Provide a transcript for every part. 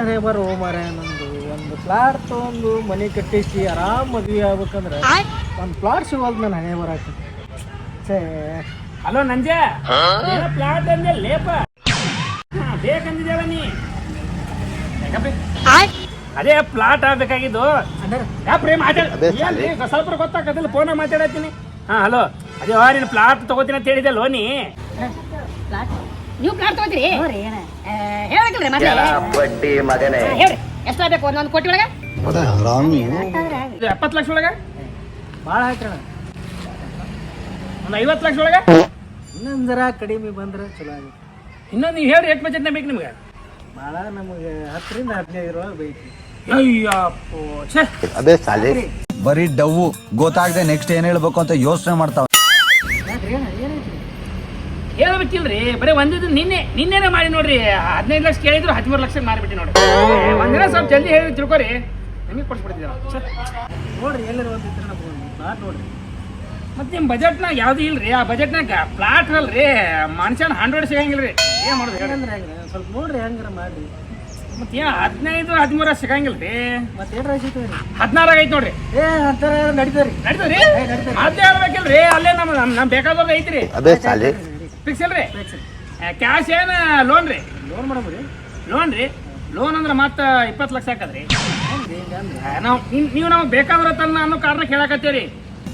ಹಣೆ ಬರೋ ಮಾರ ನಂದು. ಒಂದು ಪ್ಲಾಟ್ ತೊಗೊಂಡು ಮನೆ ಕಟ್ಟಿಸಿ ಆರಾಮ್ ಮದ್ವೆ ಆಗ್ಬೇಕಂದ್ರೆ ಒಂದು ಪ್ಲಾಟ್ ಸಿಗೋದು ನನ್ನ ಹಣೆ ಬರಾಕ ಛೇ. ಹಲೋ ನಂಜೆ. ಏನೋ ಪ್ಲಾಟ್ ಅಂದೆ ಲೇಪ. ಹಾ, ಬೇಕಂದಿದ್ದೇವ ನೀ? ಯಾಕಪ್ಪ? ಅದೇ ಪ್ಲಾಟ್ ಆಗ್ಬೇಕಾಗಿದ್ದು. ಯಾ ಯಾಪ್ರಿ ಮಾತಾಡ. ಏನ್ರಿ ಸ್ವಲ್ಪ ಗೊತ್ತಾಗದಿಲ್ಲ ಫೋನ ಮಾತಾಡತ್ತೀನಿ. ಹಾ ಹಲೋ. ಅದೇ ವಾ ಫ್ಲಾಟ್ ಪ್ಲಾಟ್ ತಗೋತೀನಿ ಅಂತ ಹೇಳಿದೆ ನೀ? ನೀವು ಪ್ಲಾಟ್ ತಗೋತೀರಿ? ಹೇಳಕ್ಕಿಲ್ರಿ ಮತ್ತೆ ಬಡ್ಡಿ ಮಗನೇ. ಹೇಳ್ರಿ. ಎಷ್ಟಾಗಬೇಕು ಒಂದೊಂದು ಕೋಟಿ ಒಳಗೆ? ಇದು ಎಪ್ಪತ್ತು ಲಕ್ಷ ಒಳಗೆ? ಭಾಳ ಆಯ್ತಣ್ಣ ಒಂದು ಐವತ್ತು ಲಕ್ಷ ಒಳಗೆ? ಇನ್ನೊಂದು ಜರ ಕಡಿಮೆ ಬಂದ್ರೆ ಚಲೋ ಆಗುತ್ತೆ. ಇನ್ನೊಂದು ನೀವು ಹೇಳಿ ಎಷ್ಟು ಬಜೆಟ್ನ ಬೇಕು ನಿಮ್ಗೆ? ಭಾಳ ನಮಗೆ ಹತ್ತರಿಂದ ಹದಿನೈದರೊಳಗೆ ಬೇಕು ಅಯ್ಯಪ್ಪೋ ಛೇ. ಅದೇ ಸಾಲಿ ಬರೀ ಡವ್ ಗೊತ್ತಾಗದೆ ನೆಕ್ಸ್ಟ್ ಏನ್ ಹೇಳ್ಬೇಕು ಅಂತ ಯೋಚನೆ ಮಾಡ್ತಾವ ಹೇಳ್ಬೇಕಿಲ್ರಿ ಬರೀ ಒಂದಿದ್ದು ನಿನ್ನೆ ನಿನ್ನೆನೇ ಮಾಡಿ ನೋಡ್ರಿ ಹದಿನೈದು ಲಕ್ಷ ಕೇಳಿದ್ರು ಹದಿಮೂರು ಲಕ್ಷ ಮಾರಿಬಿಟ್ಟು ನೋಡ್ರಿ. ಒಂದಿನ ಸ್ವಲ್ಪ ಜಲ್ದಿ ಹೇಳಿ ತಿಳ್ಕೊರಿ. ನಿಮಗೆ ಕೊಡ್ಸ್ಬಿಡ್ತಿದ್ದೆ ನೋಡ್ರಿ ಎಲ್ಲರೂ ನೋಡ್ರಿ. ಮತ್ತೆ ನಿಮ್ಮ ಬಜೆಟ್ನಾಗ ಯಾವುದು ಇಲ್ರಿ? ಆ ಬಜೆಟ್ನಾಗ ಪ್ಲಾಟ್ ಅಲ್ರಿ. ಮನುಷ್ಯನ ಹಂಡ್ರೆಡ್ ಸಿಗಂಗಿಲ್ರಿ. ಏನ್ ಮಾಡೋದು ಹೇಳಿ. ಅಂದ್ರೆ ಹೆಂಗ್ರಿ? ಸ್ವಲ್ಪ ನೋಡ್ರಿ ಹೆಂಗಾರ ಮಾಡ್ರಿ. ಮತ್ತೆ ಏನು ಹದಿನೈದು ಹದಿಮೂರ ಸಿಗಂಗಿಲ್ರಿ? ಮತ್ತೆ ಏನಾರ ಸಿಗ್ತದೆ ರೀ ಹದಿನಾರು ಐತೆ ನೋಡ್ರಿ. ಏ ಅಂತಾರ ನಡೀತದ್ರಿ. ನಡೀತದ್ರಿ? ಬೇಕಿಲ್ಲ ಹೇಳ್ಬೇಕಿಲ್ರಿ ಅಲ್ಲೇ ನಮ್ಮ ನಮ್ಮ ನಮ್ ಬೇಕಾದವ್ರು ಐತ್ರಿ. ಅದೇ ಸಾಲಿ ಫಿಕ್ಸ್ ರೀ ಕ್ಯಾಶ್ ಏನ ಲೋನ್ ರೀ? ಲೋನ್ ಮಾಡಮ್ರಿ ಲೋನ್ ರೀ? ಲೋನ್ ಅಂದ್ರೆ ಮತ್ತೆ ಇಪ್ಪತ್ತು ಲಕ್ಷ ಹಾಕದ್ರಿ. ನಾವು ನೀವು ನಾವು ಬೇಕಾದ್ರ ತನ್ನ ಅನ್ನೋ ಕಾರಣ ಕೇಳಾಕತ್ತೀರಿ.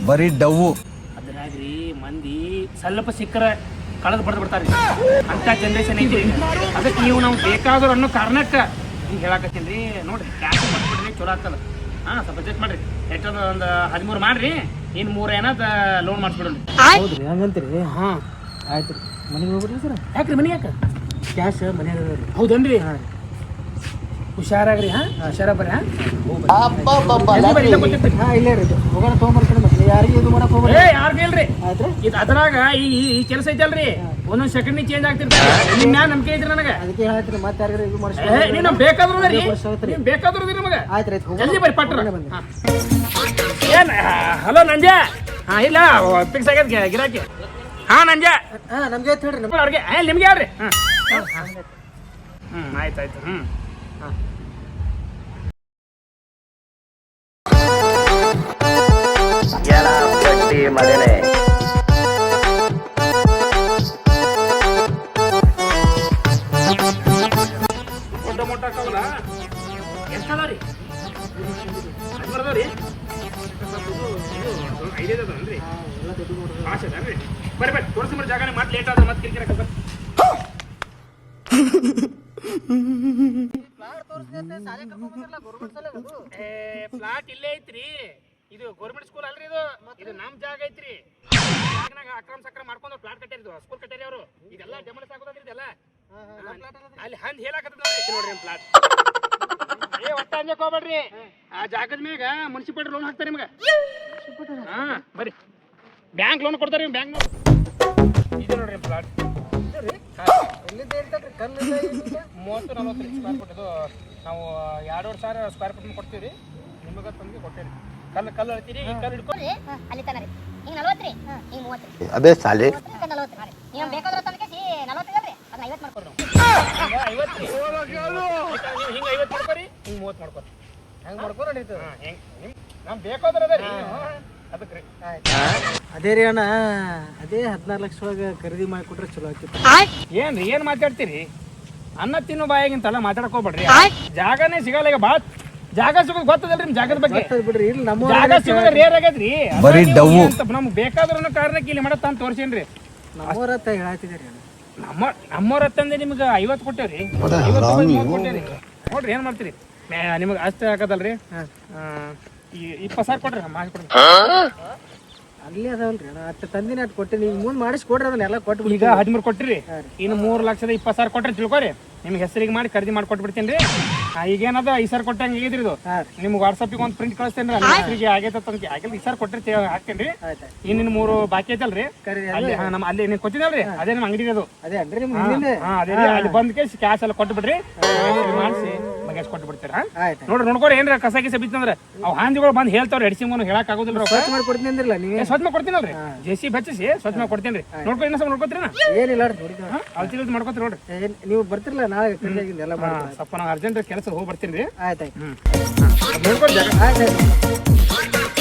ಬರೀ ಡವ್ವು ಅದ್ರಾಗ್ರಿ ಮಂದಿ ಸ್ವಲ್ಪ ಸಿಕ್ಕರ ಕಳೆದು ಬಡ್ದು ಬಿಡ್ತಾರ ಅಂತ ಜನರೇಷನ್ ಐತಿ. ಅದಕ್ಕೆ ನೀವು ನಾವು ಬೇಕಾದ್ರು ಅನ್ನೋ ಕಾರಣಕ್ಕೆ ಹಿಂಗೆ ರೀ. ನೋಡ್ರಿ ಕ್ಯಾಶ್ ಮಾಡ್ಬಿಡ್ರಿ ಚಲೋ ಆಗ್ತದ. ಹಾಂ ಸ್ವಲ್ಪ ಅಡ್ಜಸ್ಟ್ ಮಾಡ್ರಿ. ಎಷ್ಟೊಂದು ಒಂದು ಹದಿಮೂರು ಮಾಡ್ರಿ. ಇನ್ನು ಮೂರು ಏನಾದ ಲೋನ್ ಮಾಡ್ಸ್ಬಿಡ್ರಿ ಹೌದ್ರಿ ಹಂಗಂತೀರಿ? ಹಾಂ. ಆಯ್ತು ರೀ ಮನೆಗೆ ಹೋಗ್ಬಿಡ್ರಿ ಸರ್? ಯಾಕ್ರಿ ಮನೆ ಯಾಕೆ? ಕ್ಯಾಶ್ ಮನ್ಯಾಗ ರೀ. ಹೌದನ್ರಿ? ಹಾಂ ರೀ. ಹುಷಾರಾಗ್ರಿ ಹಾಂ? ಹುಷಾರ ಬರ್ರಿ ಹಾಂ? ಹಾಂ ಇಲ್ಲೇ ರೀ. ಇದು ಹೋಗೋಣ ತೊಗೊಂಬರ್ತೀನಿ ಮತ್ತೆ. ಯಾರಿಗೆ ಇದು ಮಾಡಕ್ ಹೋಗ್ರಿ ಏ ಯಾರು ಇಲ್ರಿ? ಆಯ್ತು ಇದು ಅದ್ರಾಗ ಈ ಈ- ಕೆಲಸ ಐತಲ್ರಿ? ಒಂದೊಂದ್ ಸೆಕೆಂಡ್ ಚೇಂಜ್ ಆಗ್ತಿರ್ತಾರೆ ನಿಮ್ಮ ಮ್ಯಾಲ ನಂಬಿಕೆ ಐತ್ರಿ ನನಗೆ? ಅದಕ್ಕೆ ಹೇಳ್ತೀರಿ ಮತ್ತೆ ಯಾರಿಗಾರ ಇದು ಏ, ಮಾಡಿಸ್ಕೊಂಡು ನೀವ್ ನಮ್ ಬೇಕಾದ್ರು ರೀ ನೀವ್ ಬೇಕಾದ್ರು ರೀ ನಮಗ. ಆಯ್ತು ರೀ ಆಯ್ತು ಜಲ್ದಿ ಬರ್ರಿ ಪಟ್ರ? ಬನ್ನಿ. ಏನ್ ಹಲೋ ನಂಜೆ. ಹಾ ಇಲ್ಲ ಫಿಕ್ಸ್ ಆಗ್ಯದ ಗಿ- ಗಿರಾಕಿ. ಹಾ ನಂಜೆ ಹಾಂ ನಮ್ಗೆ ಹೇಳ್ರಿ ಅವ್ರಿಗೆ ನಿಮ್ಗೆ ಯಾವ್ರಿ ಹಾ ಹ್ಮ್ ಆಯ್ತು ಆಯ್ತು. ಹ್ಮ್. ಏ ಫ್ಲಾಟ್ ಇಲ್ಲೇ ಐತ್ರಿ. ಇದು ಗೌರ್ಮೆಂಟ್ ಸ್ಕೂಲ್ ಅಲ್ರಿ ಇದು. ಇದು ನಮ್ ಜಾಗ ಐತ್ರಿ. ಅಕ್ರಮ ಸಕ್ರಮ ಮಾಡ್ಕೊಂಡು ಫ್ಲಾಟ್ ಕಟ್ಟಾರಿ ಸ್ಕೂಲ್ ಕಟ್ಟಿರಿ ಅವರು ಇದೆಲ್ಲ ಡೆಮಲಿಸ್ ಆಗೋದ್ರಿ ಇದೆಲ್ಲ. ಅಲ್ಲಿ ಹಂದ್ ಹೇಳಾಕತ್ತದ ನೋಡ್ರಿ ಫ್ಲಾಟ್ ಏ, ಒಟ್ಟ ಅಂಜಕ್ ಹೋಗ್ಬೇಡ್ರಿ. ಆ ಜಾಗದ ಮ್ಯಾಗ ಮುನ್ಸಿಪಾಲ್ಟಿ ಲೋನ್ ಹಾಕ್ತಾರೆ ನಿಮ್ಗೆ. ಹಾ, ಬರ್ರಿ. ಬ್ಯಾಂಕ್ ಲೋನ್ ಕೊಡ್ತಾರೆ ಬ್ಯಾಂಕ್ ಇದು ನೋಡ್ರಿ ಇರ್ತೈತ್ರಿ ಕಲ್ಲಿಂದ ಇಲ್ಲಿಂದ? ಮೂವತ್ತು ನಲ್ವತ್ತು ಸ್ಕ್ವೇರ್ ಫೀಟ್ ಇದು. ನಾವು ಎರಡೂವರೆ ಸಾವಿರ ಸ್ಕ್ವೇರ್ ಫುಟ್ ಕೊಡ್ತೀವಿ ರೀ. ನಿಮಗೆ ತಂದು ಕೊಟ್ಟೇರಿ. ಕಲ್ಲು ಕಲ್ಲು ಹೇಳ್ತೀರಿ ಈ ಕಲ್ಲು ಹಿಡ್ಕೊಂಡು ಅಲ್ಲಿ ತನ ರೀ. ಹಿಂಗೆ ನಲ್ವತ್ತು ರೀ. ಹಿಂಗೆ ಮೂವತ್ತು ರೀ. ಅದೇ ಸಾಲಿ ನಲ್ವತ್ತು ರೀ. ನೀವು ಬೇಕಾದ್ರೆ ತನಕ ಸಿ ನಲ್ವತ್ತು ಅಲ್ರಿ ಅದನ್ನ ಐವತ್ತು ಮಾಡ್ಕೊಡ್ರಿ ಐವತ್ತು ರೀ ಹಿಂಗೆ ಐವತ್ತು ಮಾಡ್ಕೊರಿ ಹಿಂಗೆ ಮೂವತ್ತು ಮಾಡ್ಕೊರಿ. ಹೆಂಗೆ ಮಾಡ್ಕೊಂಡು ನಡೀತದೆ ಹಾಂ ಹೆಂಗೆ ನಿಮ್ ನಮ್ ಬೇಕಾದ್ರೆ ಅದೇ ರೀ. ಅದಕ್ಕೆ ಅದೇ ರೀ ಅಣ್ಣ ಅದೇ ಹದಿನಾರು ಲಕ್ಷ ಒಳಗ ಖರೀದಿ ಮಾಡಿ ಕೊಟ್ರೆ ಚಲೋ ಆಗ್ತಿತ್ತು. ಏನ್ ರೀ ಏನ್ ಮಾತಾಡ್ತೀರಿ? ಅನ್ನ ತಿನ್ನೋ ಬಾಯಾಗಿಂತಲ್ಲ ಮಾತಾಡಕ್ ಹೋಗ್ಬೇಡ್ರಿ ಜಾಗನೇ ಸಿಗಲ್ಲ ಈಗ ಬಾತ್ ಜಾಗ ಸಿಗೋದು ಗೊತ್ತದಲ್ರಿ ನಿಮ್ ಜಾಗದ ಬಗ್ಗೆ? ಬಿಡ್ರಿ ಇಲ್ಲಿ ನಮ್ಮ ಜಾಗ ಸಿಗೋದು ರೇರ್ ಆಗೈತ್ರಿ. ಬರೀ ಡವ್ವು. ನಮ್ಗೆ ಬೇಕಾದ್ರೂ ಕಾರಣಕ್ಕೆ ಇಲ್ಲಿ ಮಾಡತ್ತ ಅಂತ ತೋರಿಸೇನ್ರಿ. ನಮ್ಮವ್ರ ಹತ್ತ ಹೇಳತ್ತಿದ್ದೀರಿ ಅಣ್ಣ. ನಮ್ಮ ನಮ್ಮವ್ರ ಹತ್ತಂದೆ ನಿಮ್ಗೆ ಐವತ್ತು ಕೊಟ್ಟೇವ್ರಿ. ಐವತ್ತು ಕೊಟ್ಟೇವ್ರಿ. ನೋಡ್ರಿ ಏನ್ ಮಾಡ್ತೀರಿ? ನಿಮಗೆ ಅಷ್ಟೇ ಹಾಕದಲ್ರಿ? ಹಾಂ. ಆ, ಈ ಇಪ್ಪತ್ತು ಸಾವಿರ ಕೊಡ್ರಿ ಮಾಡಿ ಕೊಡ್ರಿ ಅಲ್ಲಿ ಅದಾವಲ್ರಿ ಅಣ್ಣ ಅಷ್ಟು ತಂದಿನ ಅಷ್ಟು ಕೊಟ್ಟಿನಿ ಈಗ ಮುಂದೆ ಮಾಡಿಸಿ ಕೊಡ್ರಿ ಅದನ್ನ ಎಲ್ಲ ಕೊಟ್ಟು ಈಗ ಹದಿಮೂರು ಕೊಟ್ಟಿರಿ ಇನ್ನು ಮೂರು ಲಕ್ಷದ ಇಪ್ಪತ್ತು ಸಾವಿರ ಕೊಟ್ರಿ ತಿಳ್ಕೊರಿ ನಿಮ್ಗೆ ಹೆಸರಿಗೆ ಮಾಡಿ ಖರೀದಿ ಮಾಡಿ ಕೊಟ್ಬಿಡ್ತೀನಿ ರೀ. ಈಗೇನದ ಈ ಸರ್ ಕೊಟ್ಟಂಗೆ ಆಗಿದ್ರಿ ಇದು. ನಿಮ್ಗೆ ವಾಟ್ಸಪ್ಪಿಗೆ ಒಂದು ಪ್ರಿಂಟ್ ಕಳಿಸ್ತೇನೆ ರೀ ಹೆಸರಿಗೆ ಆಗೈತೆ ಅಂತ ಆಗಿಲ್ಲ ಈ ಸರ್ ಕೊಟ್ಟರೆ ಹಾಕ್ತೇನೆ ರೀ. ಆಯ್ತು ಇನ್ನಿನ್ನು ಮೂರು ಬಾಕಿ ಐತಲ್ರಿ. ಅಲ್ಲಿ ಹಾ, ನಮ್ಮ ಅಲ್ಲಿ ನೀವು ಕೊಟ್ಟಿದ್ದಲ್ರಿ ಅದೇ ನಮ್ಮ ಅಂಗಡಿ ಅದು. ಅದೇ ಅಂದ್ರೆ ನಿಮ್ಗೆ ಹಿಂದಿಂದ? ಹಾ ಅದೇ ಅಲ್ಲಿ ಬಂದ್ ಕೇಸ್ ಕ್ಯಾಶ್ ಎಲ್ಲ ಕೊಟ್ಟು ಬಿಡ್ರಿ ಮಾಡಿಸಿ ತೆಗೆಸ್ ಕೊಟ್ಟು ಬಿಡ್ತೀರಾ? ಆಯ್ತು ನೋಡ್ರಿ ನೋಡ್ಕೊರಿ ಏನ್ರ ಕಸ ಗಿಸ ಬಿತ್ತಂದ್ರ? ಅವ್ ಹಾಂದಿಗಳು ಬಂದು ಹೇಳ್ತಾವ್ರಿ ಎಡ್ಸಿಮನು ಹೇಳಕ್ ಆಗೋದಿಲ್ಲ ರೊಕ್ಕ. ಸ್ವಚ್ಛ ಮಾಡಿ ಕೊಡ್ತೀನಿ ಅಂದಿರಲ್ಲ ನೀವೇ? ಏ, ಸ್ವಚ್ಛ ಮಾಡಿ ಕೊಡ್ತೀನಲ್ರಿ ಜೆ ಸಿ ಬೆಚ್ಚಿಸಿ ಸ್ವಚ್ಛ ಮಾಡಿ ಕೊಡ್ತೀನಿ ರೀ ನೋಡ್ಕೊ ಇನ್ನೊಂದ್ ಸ್ವಲ್ಪ ನೋಡ್ಕೊತೀರಿ? ಏನಿಲ್ಲ ನೋಡ್ರಿ ನೋಡಿದ್ವಿ. ಅಳ್ತಿದ್ ಮಾಡ್ಕೊತೀರಿ ನೋಡ್ರಿ. ಏನ್- ನೀವು ಬರ್ತಿರಲ್ಲ ನಾಳೆ? ಕಡಿಯಾಗಿಂದ ಎಲ್ಲ ಹಾ, ಮಾಡಿ ಸ್ವಲ್ಪ ನಾವು ಅರ್ಜೆಂಟ್ ಕೆಲಸ ಹೋಗಿ ಬರ್ತೀನಿ ರೀ ಆಯ್ತು. ಆಯ್ತು ನೋಡ್ಕೊಂಡು ಜಾಗ. ಆಯ್ತು ಆಯ್ತು.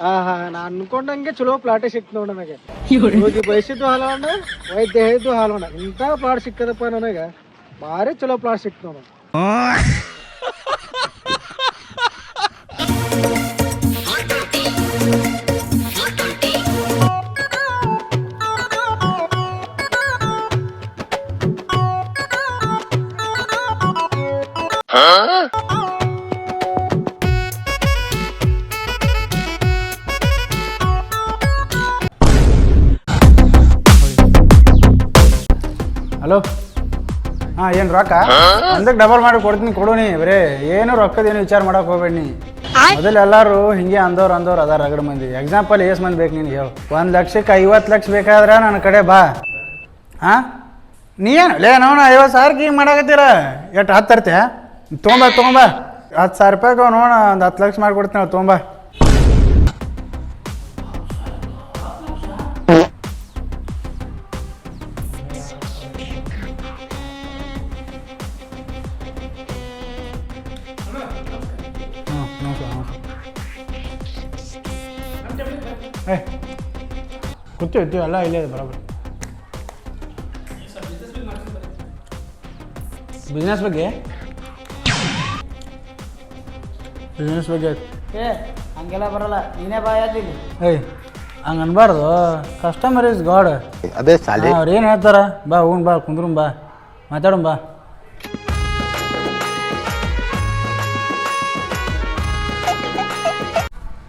ಹಾ ಹಾ ನಾನು ಅನ್ಕೊಂಡಂಗೆ ಚಲೋ ಪ್ಲಾಟೆ ಸಿಕ್ತು ನೋಡ ನನಗೆ. ಹೋಗಿ ಬಯಸಿದ್ದು ಹಾಲೋಣ ವೈದ್ಯ ಹೇಳಿದ್ದು ಹಾಲೋಣ ಇಂಥ ಪ್ಲಾಟ್ ಸಿಕ್ಕದಪ್ಪ ನನಗೆ. ಭಾರಿ ಚಲೋ ಪ್ಲಾಟ್ ಸಿಕ್ತು ನೋಡ ಹಲೋ? ಹಾಂ ಏನು ರೊಕ್ಕ? ಅಂದಕ್ಕೆ ಡಬಲ್ ಮಾಡಿ ಕೊಡ್ತೀನಿ ಕೊಡೋಣಿ ನೀ. ಬರೇ ಏನು ರೊಕ್ಕದೇನು ವಿಚಾರ ಮಾಡಕ್ಕೆ ಹೋಗ್ಬೇಡಿ ಮೊದಲು ಎಲ್ಲರೂ ಹಿಂಗೆ ಅಂದವ್ರು ಅಂದವ್ರು ಅದಾರ ರಗಡ ಮಂದಿ. ಎಕ್ಸಾಂಪಲ್ ಏಸ್ ಮಂದಿ ಬೇಕು ನೀನು ಹೇಳು. ಒಂದು ಲಕ್ಷಕ್ಕೆ ಐವತ್ತು ಲಕ್ಷ ಬೇಕಾದ್ರೆ ನನ್ನ ಕಡೆ ಬಾ. ಹಾಂ? ನೀ ಏನು? ಲೇ ನಾವು ಐವತ್ತು ಸಾವಿರಕ್ಕೆ ಹಿಂಗೆ ಮಾಡಾಕತ್ತೀರ? ಎಷ್ಟು ಹತ್ತು ತರ್ತೀಯ? ತೊಗೊಂಬ ತೊಗೊಂಬ. ಹತ್ತು ಸಾವಿರ ರೂಪಾಯಿಗೆ ನೋಡ ಒಂದು ಹತ್ತು ಲಕ್ಷ ಮಾಡಿಕೊಡ್ತೀನಿ ತೊಗೊಂಬ. ಕೂತು ಇತ್ತು ಎಲ್ಲ ಇಲ್ಲೇ ಇದೆ ಬರೋಬ್ರಿ ಬಿಸ್ನೆಸ್ ಬಗ್ಗೆ ಬಿಸ್ನೆಸ್ ಬಗ್ಗೆ ಏ ಹಂಗೆಲ್ಲ ಬರಲ್ಲ ನೀನೇ ಬಾಯಾದಿಲ್ಲ ಏಯ್ ಹಂಗೆ ಅನ್ಬಾರ್ದು ಕಸ್ಟಮರ್ ಇಸ್ ಗಾಡ್ ಅದೇ ಸಾಲಿ ಅವ್ರು ಏನು ಹೇಳ್ತಾರ ಬಾ ಹೂನ್ ಬಾ ಕುಂದ್ರು ಬಾ ಮಾತಾಡೋಣ ಬಾ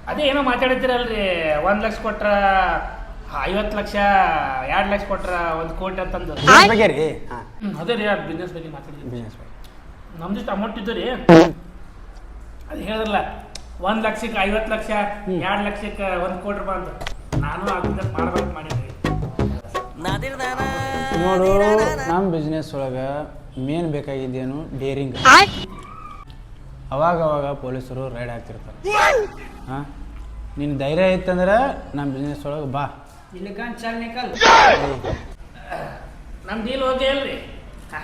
ಅದೇ ಏನೋ ಮಾತಾಡತ್ತೀರಲ್ರಿ ಒಂದ್ ಲಕ್ಷ ಕೊಟ್ರ ಐವತ್ತು ಲಕ್ಷ ಎರಡು ಲಕ್ಷ ಕೊಟ್ರ ಒಂದು ಕೋಟಿ ಅಂತಂದು. ಬಗ್ಗೆ ರೀ? ಹಾಂ. ಹ್ಮ್, ಅದೇ ರೀ ಬಿಸ್ನೆಸ್ ಬಗ್ಗೆ ಮಾತಾಡಿದ್ವಿ ಬಿಸ್ನೆಸ್ ನಮ್ದಿಷ್ಟು ಅಮೌಂಟ್ ಇದ್ದು ರೀ. ಅದು ಹೇಳಿದ್ರಲ್ಲ ಒಂದು ಲಕ್ಷಕ್ಕೆ ಐವತ್ತು ಲಕ್ಷ ಎರಡು ಲಕ್ಷಕ್ಕೆ ಒಂದು ಕೋಟಿ ರೂಪಾಯಿ ಅಂತ ನಾನು ಅದನ್ನ ಮಾಡ್ಬೇಕು ಮಾಡಿದ್ರಿ ನೋಡು ನಮ್ಮ ಬಿಸ್ನೆಸ್ ಒಳಗೆ ಮೇನ್ ಬೇಕಾಗಿದ್ದೇನು ಡೇರಿಂಗ್ ಅವಾಗ ಅವಾಗ ಪೊಲೀಸರು ರೈಡ್ ಹಾಕ್ತಿರ್ತಾರೆ ಹಾಂ? ನಿನ್ನ ಧೈರ್ಯ ಇತ್ತಂದ್ರೆ ನಮ್ಮ ಬಿಸ್ನೆಸ್ ಒಳಗೆ ಬಾ. ನಮ್ ಡೀಲ್ ಅಲ್ರಿ ಹಾ.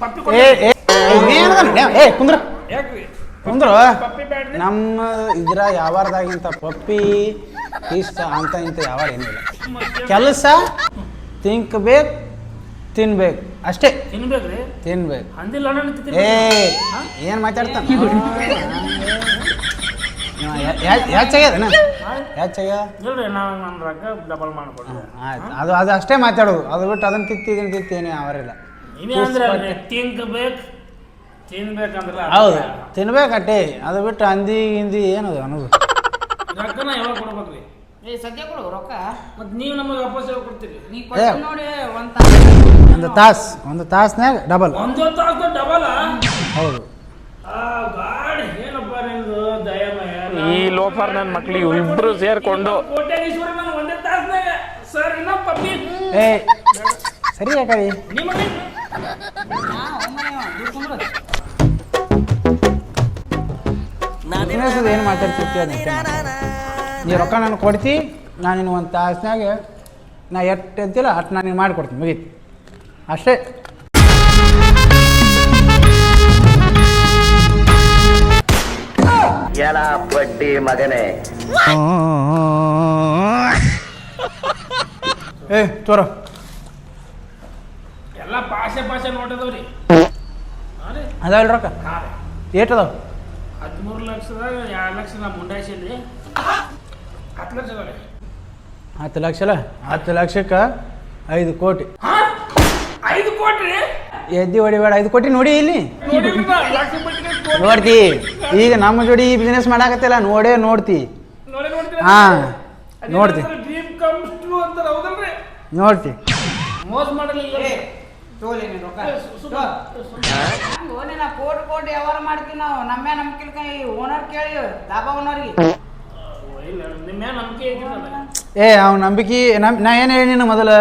ಪಪ್ಪಿ ಏ ಏ ಏ, ಏ ಕುಂದ್ರ. ಯಾಕ್ರಿ ಕುಂದ್ರು. ಪಪ್ಪಿ ಬ್ಯಾಡ್ರಿ. ನಮ್ಮ ಇದ್ರ ಯಾವಾರ್ದಾಗಿಂತ ಪಪ್ಪಿ ಇಷ್ಟ ಅಂತ ಇಂತ ಯಾವಾರ ಏನಿಲ್ಲ. ಕೆಲಸ ತಿನ್ಬೇಕು ತಿನ್ಬೇಕು. ಅಷ್ಟೇ. ತಿನ್ಬೇಕ್ರಿ. ತಿನ್ಬೇಕು. ಏ ಏನು ಮಾತಾಡ್ತಾನ? ಹೆಚ್ಚಾಗ್ಯದನ ಹೆಚ್ಚಾಗ್ಯದ ಇಲ್ರಿ ನಾವು ನನ್ನ ರೊಕ್ಕ ಡಬಲ್ ಮಾಡ್ಕೊಡ್ರಿ ಆಯ್ತು. ಅದು ಅದು ಅಷ್ಟೇ ಮಾತಾಡೋದು ಅದು ಬಿಟ್ಟು ಅದನ್ನ ತಿತ್ತಿ ಇದನ್ನ ತಿತ್ತಿ ಏನೇ ಅವರಿಲ್ಲ ನೀವೇ ಅಂದ್ರೆ ತಿನ್ಬೇಕು ತಿನ್ಬೇಕಂದ್ರಲ್ಲ ಹೌದು. ತಿನ್ಬೇಕಟ್ಟೆ ಅದು ಬಿಟ್ಟು ಹಂದಿ ಹಿಂದಿ ಏನದು ಅನ್ನೋದು? ರೊಕ್ಕನ ಯಾವಾಗ ಕೊಡ್ಬೇಕ್ರಿ? ಏ ಸದ್ಯ ಕೊಡು ರೊಕ್ಕ. ಮತ್ತೆ ನೀವು ನಮಗೆ ವಾಪಸ್ ಯಾವಾಗ ಕೊಡ್ತೀರಿ? ನೀ ಏ. ಕೊಟ್ಟು ನೋಡಿ ಒಂದ್ ಒಂದು ತಾಸು. ಒಂದು ತಾಸ್ನ್ಯಾಗ ಡಬಲ್ ಒಂದು ತಾಸು ಡಬಲ್ ಹೌದು ಆ ಗಾಡಿ ಏನಪ್ಪ ನಿಮ್ದು ದಯಮಯ ಈ ಲೋಫರ್ ನನ್ನ ಮಕ್ಳಿಗೆ ಇಬ್ರು ಸೇರ್ಕೊಂಡು ತಾಸ್ನಾಗ ಸರ್ ಏ ಬಿಸ್ನೆಸ್ ಏನು ಮಾತಾಡ್ತಿರ್ತಿ ಅದಕ್ಕೆ ನೀ ರೊಕ್ಕ ನಾನು ಕೊಡ್ತಿ ನಾನು ನಿನ್ನ ಒಂದು ತಾಸ್ನ್ಯಾಗ ನಾ ಎಷ್ಟು ಅಂತಿಲ್ಲ ಅಷ್ಟು ನಾನು ಮಾಡ್ಕೊಡ್ತೀನಿ ಮಾಡಿಕೊಡ್ತೀನಿ ಮುಗೀತು. ಅಷ್ಟೇ. ಎಲ ಬಡ್ಡಿ ಮಗನೇ. ಏ ತೋರ. ಎಲ್ಲ ಪಾಷೆ ಪಾಷೆ ನೋಟದವ್ರಿ ಅದಾವಲ್ಲ ರೊಕ್ಕ ಹಾ ರೀ. ಏಟ್ ಅದಾವ? ಹದಿಮೂರು ಲಕ್ಷದಾಗ ಎರಡು ಲಕ್ಷ ನಾ ಮುಂಡಾಯಿಸಿದ್ರಿ ಹತ್ತು ಲಕ್ಷ ಅದಾವ್ರಿ. ಹತ್ತು ಲಕ್ಷ ಅಲ್ಲ? ಹತ್ತು ಲಕ್ಷಕ್ಕೆ ಐದು ಕೋಟಿ. ಐದು ಕೋಟಿ ಎದ್ದಿ ಹೊಡಿಬೇಡ. ಐದು ಕೋಟಿ ನೋಡಿ ಇಲ್ಲಿ. ಲಕ್ಷ ನೋಡ್ತಿ ಈಗ ನಮ್ಮ ಜೋಡಿ ಈ ಬಿಸ್ನೆಸ್ ಮಾಡಾಕತ್ತಿಲ್ಲ ನೋಡೇ ನೋಡ್ತಿ. ಹಾ ನೋಡ್ತಿ. ಡ್ರೀಮ್ ಕಮ್ಸ್ ಟ್ರೂ ಅಂತಾರ ಹೌದಲ್ರಿ? ನೋಡ್ತಿ. ಮೋಸ ಮಾಡಲಿಲ್ಲ. ತೋಲಿ ನೀನ್ ರೊಕ್ಕ. ಹಂಗ ನಾ ಕೋಟಿ ಕೋಟಿ ವ್ಯವಹಾರ ಮಾಡ್ತೀವಿ ನಾವು. ನಮ್ಮೇ ನಂಬಿಕೆ ಕೈ ಓನರ್ ಕೇಳಿ ಲಾಭ ಓನರ್ಗೆ ಇಲ್ಲ ನಿಮ್ಮ ಮ್ಯಾಲ ನಂಬಿಕೆ ಏ ಅವ್ನ ನಂಬಿಕೆ ನಮ್ ನಾ ಏನು ಹೇಳಿ ನೀನು ಮೊದಲು?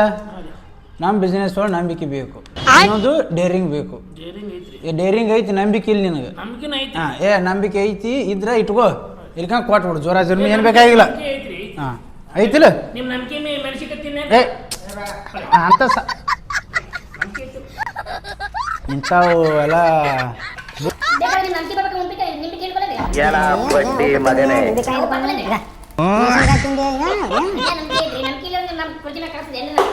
ನಮ್ಮ ಬಿಸ್ನೆಸ್ ಒಳಗೆ ನಂಬಿಕೆ ಬೇಕು. ಇನ್ನೊಂದು ಡೇರಿಂಗ್ ಬೇಕು. ಡೇರಿಂಗ್ ಐತ್ರಿ. ಡೇರಿಂಗ್ ಐತಿ ನಂಬಿಕೆ ಇಲ್ಲ ನಿನಗೆ. ಹಾ ಐತಿ ಹಾಂ ಏ ನಂಬಿಕೆ ಐತಿ ಇದ್ರ ಇಟ್ಕೋ. ಇಲ್ಕ ಕೊಟ್ಬಿಡು ಜ್ವರ ಜರ್ಮಿ ಏನು ಬೇಕಾಗಿಲ್ಲ. ಹಾ ಐತ್ರಿ. ಹಾಂ ಐತಿಲ್ಲ? ನಿಮ್ ನಂಬಿಕೆ ಮೇಲೆ ಮೆಣಸಿಕತ್ತೀನಿ ಏ ಅಂತ ಸ ಇಂಥವು ಎಲ್ಲ ಬೇಕಾದ್ರೆ ನಿಮ್ ನಂಬಿಕೆ ಕೇಳ್ಕೊಳ್ಳೋದು ನಂಬಿಕೆ ನಂಬಿಕೆ ಇಲ್ಲ. ಕಳಿಸಿದೆ ಮಿಲಿಯನ್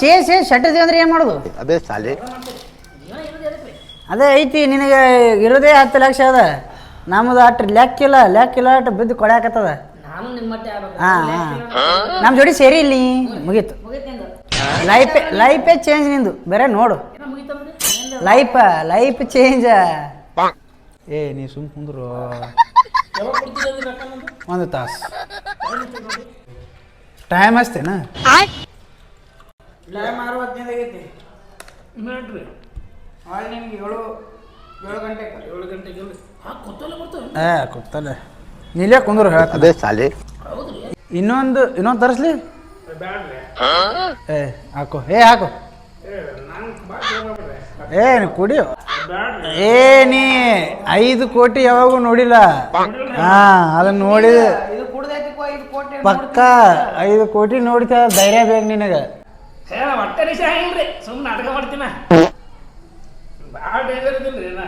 ಸೇ ಸೇ ಶಟ್ಟಿದೆ ಅಂದ್ರೆ ಏನು ಮಾಡೋದು? ಅಬೇ ಸಾಲಿ ಅದೇ ಐತಿ ನಿನಗೆ ಇರೋದೇ ಹತ್ತು ಲಕ್ಷ ಅದ. ನಮ್ದು ಅಟ್ ಲೆಕ್ಕಿಲ್ಲ ಲೆಕ್ಕಿಲ್ಲ ಅಟ್ ಬಿದ್ದು ಕೊಡಾಕತ್ತದ ಹಾಂ ನಮ್ಮ ಜೋಡಿ ಸೇರಿ ಇಲ್ಲಿ ಮುಗೀತು. ಲೈಫ್ ಲೈಫೇ ಚೇಂಜ್ ನಿಂದು. ಬೇರೆ ನೋಡು. ಲೈಫ್ ಲೈಫ್ ಚೇಂಜ್ ಏ ನೀ ಸುಮ್ ಕುಂದ್ರು. ಒಂದು ತಾಸು. ಟೈಮ್ ಅಷ್ಟೇನಾ? ಟೈಮ್ ಅರವತ್ತೈದು ಆಗೈತಿ. ನೋಡ್ರಿ ಆಳ್ ನಿಮ್ಗೆ ಏಳು ಏಳು ಗಂಟೆಗೆ. ಏಳು ಗಂಟೆಗೆ ಹಾ ಕೊತ್ತಲ್ಲ ಬರ್ತವೆ. ಏ ಕೂತಲ್ಲ ನೀಲೇ ಕುಂದ್ರು ಹೇಳ್ತದೆ ಅದೇ ಸಾಲಿ ಇನ್ನೊಂದು ಇನ್ನೊಂದು ತರಿಸ್ಲಿ? ಏ ಹಾಕು. ಏ ಹಾಕು. ಏ ನೀ ಕುಡಿಯೋ? ಏ ನೀ ಐದು ಕೋಟಿ ಯಾವಾಗೂ ನೋಡಿಲ್ಲ. ಹಾ ಅದನ್ನ ನೋಡಿ. ಪಕ್ಕ ಐದು ಕೋಟಿ ನೋಡಿತ ಧೈರ್ಯ ಬೇಕು ನಿನಗೆ. ಒಟ್ಟ ನಿಶ ಹೆಂಗ್ರಿ? ಸುಮ್ಮನೆ ನಾಟಕ ಮಾಡ್ತೀನ? ಭಾಳ ಡೇಂಜರ್ ಇದೀನಿ ನಾ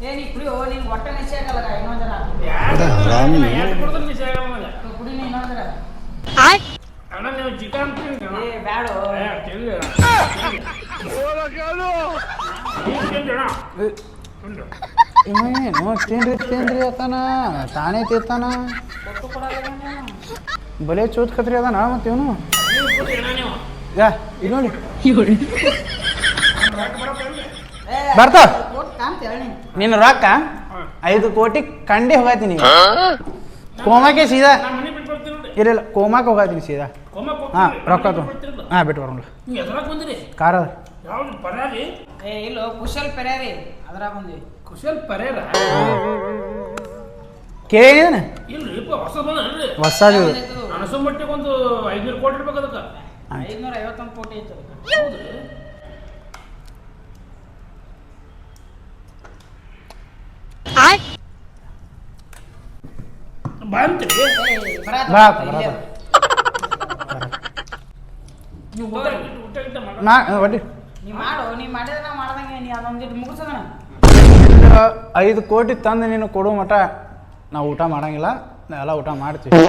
ಏ ನೀ ಕುಡಿಯೋ ನಿಂಗೆ ಹೊಟ್ಟೆ ನಿಶ್ಚಯ ಆಗಲ್ಲ ಇನ್ನೊಂದರ ಯಾಕೆ ಕೊಡ್ತಾರೆ ನಿಶ ಆಗಲ್ಲ ನನಗೆ ಕುಡಿ ನೀ ಇನ್ನೊಂದರ ಅಣ್ಣ ನೀವು ಚಿಕನ್ ತಿಂದ್ರಿ ಏ ಬ್ಯಾಡು. ಇವೇನು ತಿನ್ರಿ ತಿನ್ರಿ ತಾನೇ ತಿತ್ತಾನ ಬಲೆ ಚೂತ್ ಕತ್ರಿ ಅದಾನ ಮತ್ತೆ ಇವನು ಯಾ ಇದು ನೋಡಿ ಹೇಳಿ ನಿನ್ನ ರೊಕ್ಕ ಐದು ಕೋಟಿ ಕಂಡಿ ಹೋಗಾತೀನಿ ಕೋಮಾಕೆ ಸೀದಾ ಇರಲ್ಲ ಬಿಟ್ಟು ಹೋಗಾತೀನಿ ಸೀದಾ ಹಾ ರೊಕ್ಕ ಹಾ ಬಿಟ್ಟು ಬರೋಣ ಕಾರ. ಯಾವ್ದು ಪರಾರಿ? ಏ ಇಲ್ಲೋ ಕುಶಲ್ ಪರ್ಯಾರಿ ಅದ್ರ ಬಂದಿ ಕುಶಲ್ ಪರ್ಯಾರ ಕೇಳಿದೇನೆ ಇಲ್ರಿಪ್ಪ ಹೊಸ ಬಂದ್ರಿ ಹೊಸದು ಅನಸು ಮಟ್ಟಿಗೆ ಒಂದು ಐದ್ನೂರು ಕೋಟಿ ಇರ್ಬೇಕು ಅದಕ್ಕೆ. ಐದ್ನೂರ ಐವತ್ತೊಂದು ಕೋಟಿ ಐತೆ ಹೌದು ಹೌದ್ರಿ. ಬಂತ್ರಿ ಏ, ಬರಾತ ಬಾ ಇಲ್ಲೇ. ನೀವು ಊಟ ಗಿಟ್ಟ ನಾ ಒಡ್ಡಿ. ನೀ ಮಾಡು ನೀ ಮಾಡಿದ್ರೆ ನಾ ಮಾಡ್ದಂಗೆ ನೀ ಅದೊಂದಿಟ್ಟು ಮುಗಿಸೋದನ? ನಿಂದು ಐದು ಕೋಟಿ ತಂದು ನೀನು ಕೊಡು ಮಠ. ನಾವು ಊಟ ಮಾಡಂಗಿಲ್ಲ ನಾವೆಲ್ಲ ಎಲ್ಲ ಊಟ ಮಾಡ್ತೀವಿ.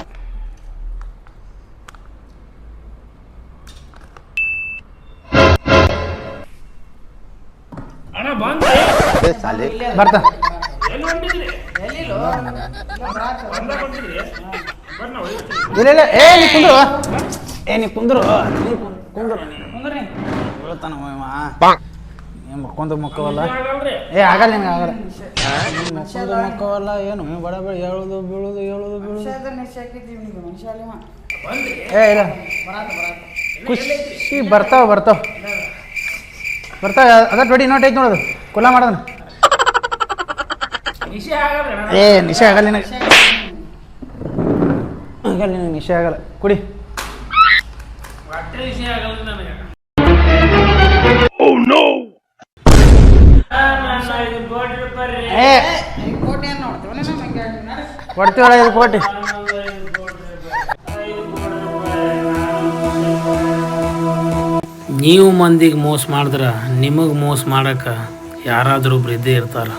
ಅಣ್ಣ ಸಾಲೆ. ಬರ್ತಾ. ಎಲ್ಲಿ ಹೊಂಟಿದ್ರಿ? ಎಲ್ಲಿಲ್ಲೋ? ಬರಾತ ಬಂದ ಬಂದಿದ್ರಿ ಬರ್ರಿ ಇಲ್ಲ ಇಲ್ಲ ಏ ನೀ ಕುಂದ್ರು. ಏ ನೀ ಕುಂದ್ರು. ನೀ ಕುಂದ್ರು ನೀ ಕುಂದ್ರಿ ಏನು ಮಕ್ಕೊಂದು ಮಕ್ಕವಲ್ಲ? ಆಗಲ್ರಿ ಏ ಆಗಲ್ಲ ನಿನ್ಗೆ ಆಗಲ್ಲ. ನೀನ್ ಮಕ್ಕೊಂದು ಮಕ್ಕವಲ್ಲ ಏನು? ಏನ್ ಬಡ ಬಡ ಹೇಳೋದು ಬೀಳೋದು ಬೀಳೋದು. ಏ ಇಲ್ಲ. ಖುಷಿ ಬರ್ತಾವ ಬರ್ತಾವ. ಬರ್ತಾವ ಅದ ನೋಡಿ ನೋಟ್ ಐತಿ ನೋಡೋದು ಕುಲ ಮಾಡೋದನ ನಿಶೆ ಆಗಲ್ರಿ ಅಣ್ಣ. ಏ ನಿಶೆ ಆಗಲ್ಲ ನಿನಗೆ. ಆಗಲ್ಲ ನಿನಗೆ ನಿಶೆ ಆಗಲ್ಲ. ಕುಡಿ. ಕೊಡ್ತೀವಲ್ಲ ಐದು ಕೋಟಿ? ನೀವು ಮಂದಿಗೆ ಮೋಸ ಮಾಡಿದ್ರೆ ನಿಮಗೆ ಮೋಸ ಮಾಡಕ್ಕೆ ಯಾರಾದರೂ ಒಬ್ರು ಇದ್ದೇ ಇರ್ತಾರ.